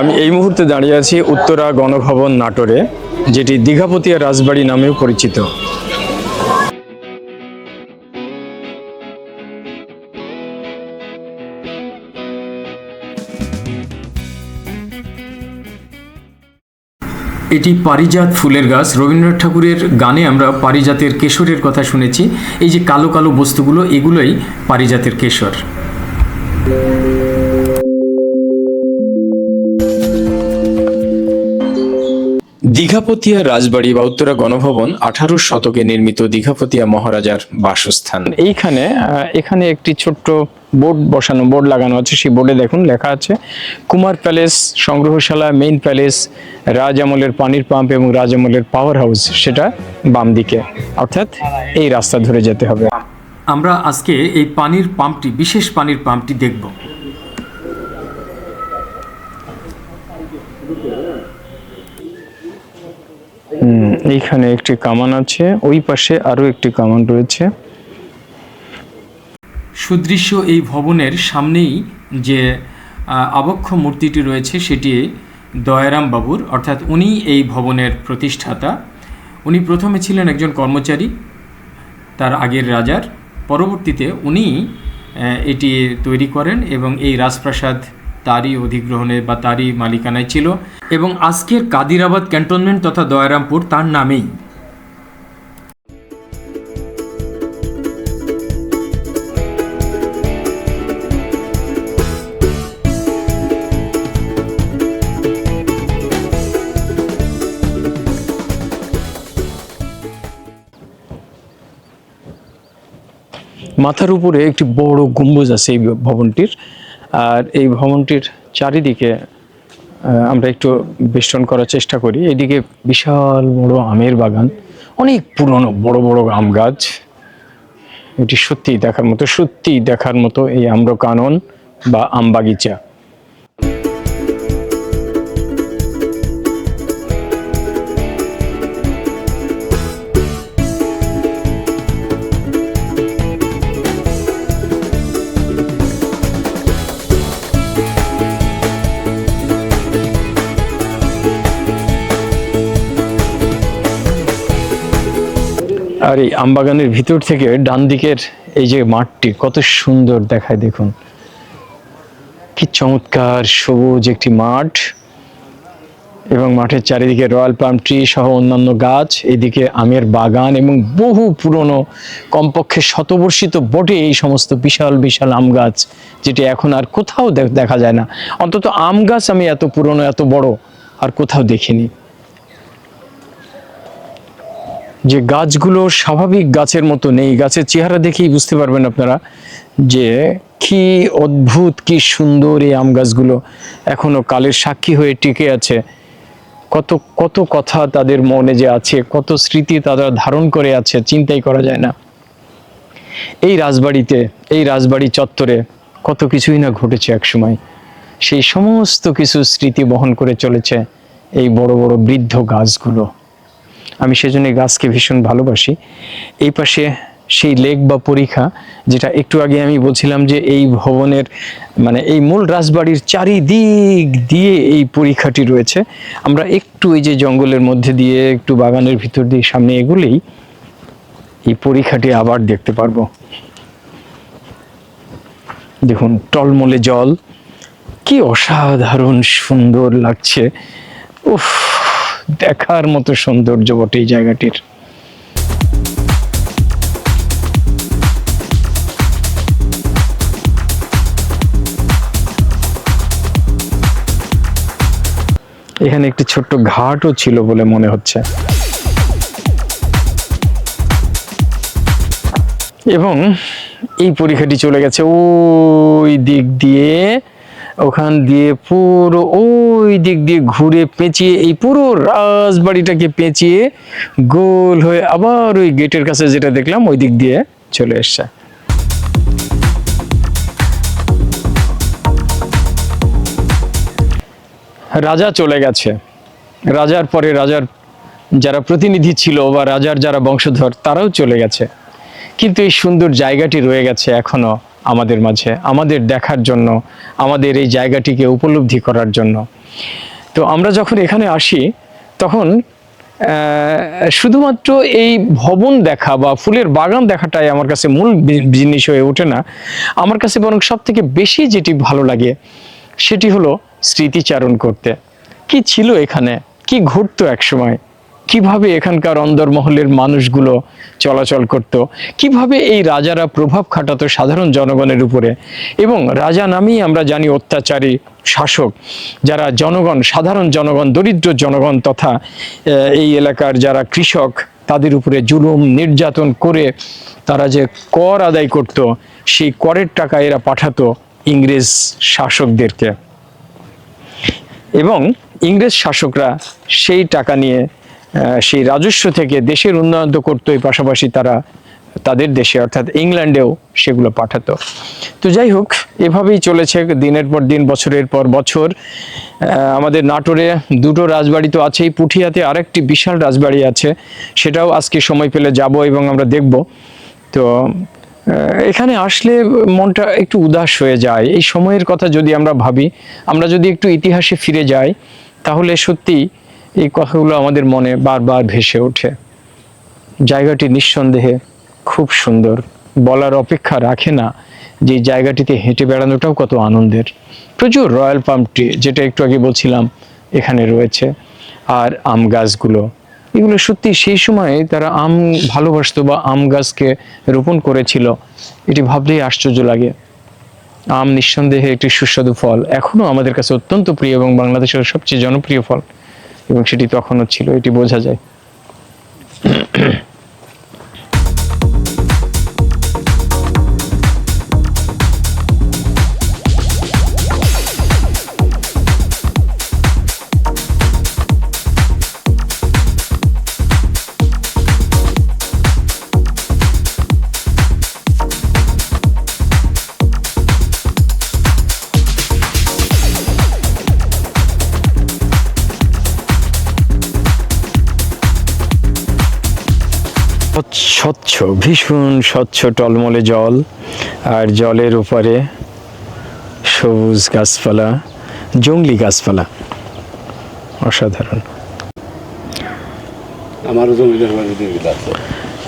আমি এই মুহূর্তে দাঁড়িয়ে আছি উত্তরা গণভবন নাটোরে, যেটি দীঘাপতিয়া রাজবাড়ি নামেও পরিচিত। এটি পারিজাত ফুলের গাছ। রবীন্দ্রনাথ ঠাকুরের গানে আমরা পারিজাতের কেশরের কথা শুনেছি। এই যে কালো কালো বস্তুগুলো, এগুলোই পারিজাতের কেশর। দীঘাপতিয়া রাজবাড়ি বা উত্তরা গণভবন আঠারো শতকে নির্মিত দীঘাপতিয়া মহারাজার বাসস্থান। এইখানে এখানে একটি ছোট্ট বোর্ড বসানো, বোর্ড লাগানো আছে। সেই বোর্ডে দেখুন, লেখা আছে, কুমার প্যালেস সংগ্রহশালা, মেইন প্যালেস রাজ আমলের পানির পাম্প এবং রাজ আমলের পাওয়ার হাউস সেটা বাম দিকে। অর্থাৎ এই রাস্তা ধরে যেতে হবে। আমরা আজকে এই পানির পাম্পটি, বিশেষ পানির পাম্পটি দেখব। এইখানে একটি কামান আছে, ওই পাশে আরও একটি কামান রয়েছে। সুদৃশ্য এই ভবনের সামনেই যে আবক্ষ মূর্তিটি রয়েছে, সেটি দয়ারাম বাবুর, অর্থাৎ উনি এই ভবনের প্রতিষ্ঠাতা। উনি প্রথমে ছিলেন একজন কর্মচারী, তার আগের রাজার। পরবর্তীতে উনি এটি তৈরি করেন এবং এই রাজপ্রাসাদ তারই অধিগ্রহণে বা তারই মালিকানায় ছিল এবং আজকের কাদিরাবাদ ক্যান্টনমেন্ট তথা দয়ারামপুর তার নামেই। মাথার উপরে একটি বড় গম্বুজ আছে এই ভবনটির। আর এই ভবনটির চারিদিকে আমরা একটু বেষ্টন করার চেষ্টা করি। এদিকে বিশাল বড় আমের বাগান, অনেক পুরনো বড় বড় আম গাছ। এটি সত্যিই দেখার মতো, সত্যিই দেখার মতো এই আম্রকানন বা আম আর এই আমবাগানের ভিতর থেকে ডান দিকের এই যে মাঠটি, কত সুন্দর দেখায় দেখুন। কি চমৎকার সবুজ একটি মাঠ এবং মাঠের চারিদিকে রয়্যাল পাম ট্রি সহ অন্যান্য গাছ, এদিকে আমের বাগান এবং বহু পুরনো কমপক্ষে শতবর্ষিত বটে এই সমস্ত বিশাল বিশাল আম গাছ, যেটি এখন আর কোথাও দেখা যায় না। অন্তত আম গাছ আমি এত পুরনো, এত বড় আর কোথাও দেখিনি। যে গাছগুলো স্বাভাবিক গাছের মতো নেই গাছের চেহারা দেখেই বুঝতে পারবেন আপনারা যে কি অদ্ভুত, কি সুন্দর এই আম গাছগুলো এখনও কালের সাক্ষী হয়ে টিকে আছে। কত কত কথা তাদের মনে যে আছে, কত স্মৃতি তারা ধারণ করে আছে, চিন্তাই করা যায় না। এই রাজবাড়িতে, এই রাজবাড়ি চত্বরে কত কিছুই না ঘটেছে একসময়। সেই সমস্ত কিছু স্মৃতি বহন করে চলেছে এই বড় বড় বৃদ্ধ গাছগুলো। আমি সেজন্য গাছকে ভীষণ ভালোবাসি। এই পাশে সেই লেক বা পরীক্ষা যেটা একটু আগে আমি বলছিলাম যে এই ভবনের মানে এই মূল রাজবাড়ির চারিদিক দিয়ে এই পরীক্ষাটি রয়েছে। আমরা একটু এই যে জঙ্গলের মধ্যে দিয়ে, একটু বাগানের ভিতর দিয়ে সামনে এগুলেই এই পরীক্ষাটি আবার দেখতে পারব। দেখুন, টলমলে জল। কি অসাধারণ সুন্দর লাগছে। উফ! দেখার মতো সৌন্দর্য বটে এই জায়গাটির। এখানে একটি ছোট্ট ঘাটও ছিল বলে মনে হচ্ছে। এবং এই পরীক্ষাটি চলে গেছে ওই দিক দিয়ে। ওখান দিয়ে পুরো ওই দিক দিয়ে ঘুরে পেঁচিয়ে, এই পুরো রাজবাড়িটাকে পেঁচিয়ে গোল হয়ে আবার ওই গেটের কাছে যেটা দেখলাম, ওই দিক দিয়ে চলে এসছে। রাজা চলে গেছে। রাজার পরে রাজার যারা প্রতিনিধি ছিল বা রাজার যারা বংশধর, তারাও চলে গেছে। কিন্তু এই সুন্দর জায়গাটি রয়ে গেছে এখনও আমাদের মাঝে, আমাদের দেখার জন্য, আমাদের এই জায়গাটিকে উপলব্ধি করার জন্য। তো আমরা যখন এখানে আসি, তখন শুধুমাত্র এই ভবন দেখা বা ফুলের বাগান দেখাটাই আমার কাছে মূল জিনিস হয়ে ওঠে না। আমার কাছে বরং সব থেকে বেশি যেটি ভালো লাগে, সেটি হলো স্মৃতিচারণ করতে। কি ছিল এখানে? কি ঘটতো একসময়? কীভাবে এখানকার অন্দরমহলের মানুষগুলো চলাচল করত? কীভাবে এই রাজারা প্রভাব খাটাতো সাধারণ জনগণের উপরে? এবং রাজা নামেই আমরা জানি অত্যাচারী শাসক, যারা জনগণ, সাধারণ জনগণ, দরিদ্র জনগণ তথা এই এলাকার যারা কৃষক, তাদের উপরে জুলুম, নির্যাতন করে তারা যে কর আদায় করত, সেই করের টাকা এরা পাঠাতো ইংরেজ শাসকদেরকে। এবং ইংরেজ শাসকরা সেই টাকা নিয়ে সেই রাজস্ব থেকে দেশের উন্নয়ন তো করতোই, পাশাপাশি তারা তাদের দেশে, অর্থাৎ ইংল্যান্ডেও সেগুলো পাঠাতো। তো যাই হোক, এভাবেই চলেছে দিনের পর দিন, বছরের পর বছর। আমাদের নাটোরে দুটো রাজবাড়ি তো আছেই, পুঠিয়াতে আরেকটি বিশাল রাজবাড়ি আছে, সেটাও আজকে সময় পেলে যাব এবং আমরা দেখব। তো এখানে আসলে মনটা একটু উদাস হয়ে যায়। এই সময়ের কথা যদি আমরা ভাবি, আমরা যদি একটু ইতিহাসে ফিরে যাই, তাহলে সত্যি এই কথাগুলো আমাদের মনে বারবার ভেসে ওঠে। জায়গাটি নিঃসন্দেহে খুব সুন্দর। বলার অপেক্ষা রাখে না যে জায়গাটিতে হেঁটে বেড়ানোটাও কত আনন্দের। প্রচুর রয়্যাল পাম ট্রি, যেটা একটু আগে বলছিলাম, এখানে রয়েছে। আর আম গাছগুলো। এগুলো সত্যি সেই সময় তারা আম ভালোবাসতো বা আম গাছকে রোপণ করেছিল। এটি ভাবলেই আশ্চর্য লাগে। আম নিঃসন্দেহে একটি সুস্বাদু ফল। এখনও আমাদের কাছে অত্যন্ত প্রিয় এবং বাংলাদেশের সবচেয়ে জনপ্রিয় ফল। এবং সেটি তখনও ছিল এটি বোঝা যায়। স্বচ্ছ ভীষণ স্বচ্ছ টলমলে জল আর জলের উপরে সবুজ গাছপালা জঙ্গলি গাছপালা। অসাধারণ।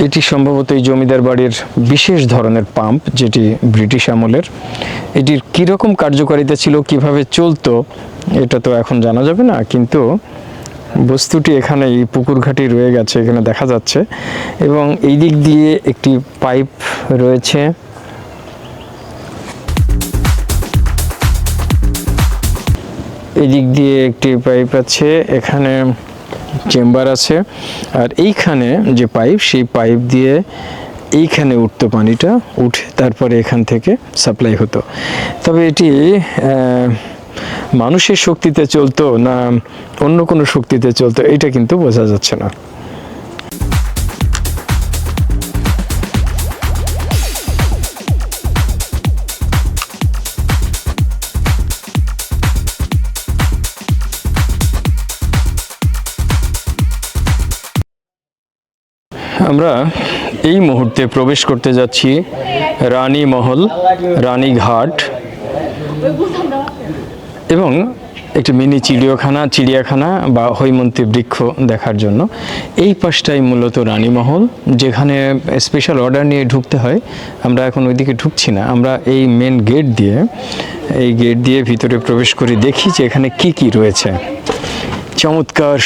এটি সম্ভবত এই জমিদার বাড়ির বিশেষ ধরনের পাম্প যেটি ব্রিটিশ আমলের। এটির কীরকম কার্যকারিতা ছিল কীভাবে চলতো এটা তো এখন জানা যাবে না কিন্তু বস্তুটি এখানে এই পুকুর ঘাটি রয়ে গেছে, এখানে দেখা যাচ্ছে। এবং এই দিক দিয়ে একটি পাইপ রয়েছে। এই দিক দিয়ে একটি পাইপ আছে, এখানে চেম্বার আছে। আর এইখানে যে পাইপ, সেই পাইপ দিয়ে এইখানে উঠতো পানিটা, উঠে তারপরে এখান থেকে সাপ্লাই হতো। তবে এটি মানুষের শক্তিতে চলতো না অন্য কোনো শক্তিতে চলতো এটা কিন্তু বোঝা যাচ্ছে না। আমরা এই মুহূর্তে প্রবেশ করতে যাচ্ছি রানী মহল, রানীঘাট। এবং একটি মিনি চিড়িয়াখানা চিড়িয়াখানা বা হৈমন্তী বৃক্ষ দেখার জন্য। এই পাশটাই মূলত রানীমহল, যেখানে স্পেশাল অর্ডার নিয়ে ঢুকতে হয়। আমরা এখন ওইদিকে ঢুকছি না। আমরা এই মেন গেট দিয়ে, এই গেট দিয়ে ভিতরে প্রবেশ করে দেখি যে এখানে কি কি রয়েছে। চমৎকার